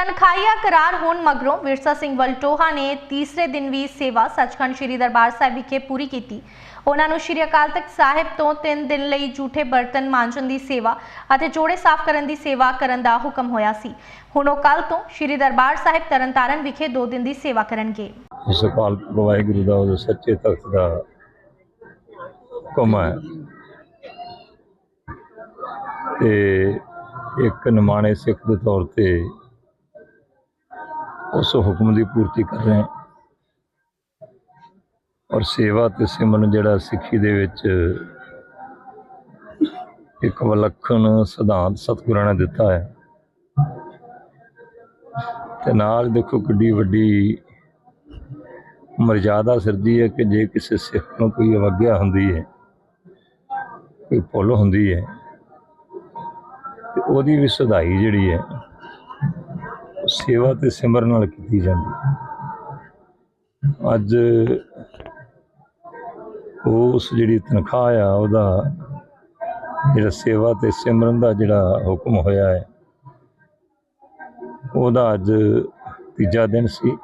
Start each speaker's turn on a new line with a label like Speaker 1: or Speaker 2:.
Speaker 1: ਤਨਖਾਹੀਆ ਕਰਾਰ ਹੋਣ ਮਗਰੋਂ ਵਿਰਸਾ ਸਿੰਘ ਵਲਟੋਹਾ ਨੇ ਤੀਸਰੇ ਦਿਨ ਵੀ ਸੇਵਾ ਸੱਚਖੰਡ ਸ੍ਰੀ ਦਰਬਾਰ ਸਾਹਿਬ ਵਿਖੇ ਪੂਰੀ ਕੀਤੀ। ਉਹਨਾਂ ਨੂੰ ਸ੍ਰੀ ਅਕਾਲ ਤਖਤ ਸਾਹਿਬ ਤੋਂ 3 ਦਿਨ ਲਈ ਝੂਠੇ ਬਰਤਨ ਮਾਂਜਣ ਦੀ ਸੇਵਾ ਅਤੇ ਜੋੜੇ ਸਾਫ਼ ਕਰਨ ਦੀ ਸੇਵਾ ਕਰਨ ਦਾ ਹੁਕਮ ਹੋਇਆ ਸੀ। ਹੁਣ ਉਹ ਕੱਲ ਤੋਂ ਸ੍ਰੀ ਦਰਬਾਰ ਸਾਹਿਬ ਤਰਨਤਾਰਨ ਵਿਖੇ 2 ਦਿਨ ਦੀ ਸੇਵਾ ਕਰਨਗੇ।
Speaker 2: ਇਸ ਅਕਾਲ ਵਾਹਿਗੁਰੂ ਦਾ ਉਹਦੇ ਸੱਚੇ ਤਖਤ ਦਾ ਹੁਕਮ ਹੈ। ਤੇ ਇੱਕ ਨਿਮਾਣੇ ਸਿੱਖ ਦੇ ਤੌਰ ਤੇ ਉਸ ਹੁਕਮ ਦੀ ਪੂਰਤੀ ਕਰ ਰਹੇ ਹਾਂ। ਔਰ ਸੇਵਾ ਤੇ ਸਿਮਰਨ ਜਿਹੜਾ ਸਿੱਖੀ ਦੇ ਵਿੱਚ ਇੱਕ ਵਿਲੱਖਣ ਸਿਧਾਂਤ ਸਤਿਗੁਰਾਂ ਨੇ ਦਿੱਤਾ ਹੈ। ਤੇ ਨਾਲ ਦੇਖੋ ਕਿੱਡੀ ਵੱਡੀ ਮਰਜ਼ਾਦਾ ਸਿਰਦੀ ਹੈ ਕਿ ਜੇ ਕਿਸੇ ਸਿੱਖ ਨੂੰ ਕੋਈ ਅਵਗਿਆ ਹੁੰਦੀ ਹੈ, ਕੋਈ ਭੁੱਲ ਹੁੰਦੀ ਹੈ, ਤੇ ਉਹਦੀ ਵੀ ਸੁਧਾਈ ਜਿਹੜੀ ਹੈ ਸੇਵਾ ਤੇ ਸਿਮਰਨ ਨਾਲ ਕੀਤੀ ਜਾਂਦੀ ਅੱਜ ਉਸ ਜਿਹੜੀ ਤਨਖਾਹ ਆ, ਉਹਦਾ ਜਿਹੜਾ ਸੇਵਾ ਤੇ ਸਿਮਰਨ ਦਾ ਜਿਹੜਾ ਹੁਕਮ ਹੋਇਆ ਹੈ, ਉਹਦਾ ਅੱਜ ਤੀਜਾ ਦਿਨ ਸੀ।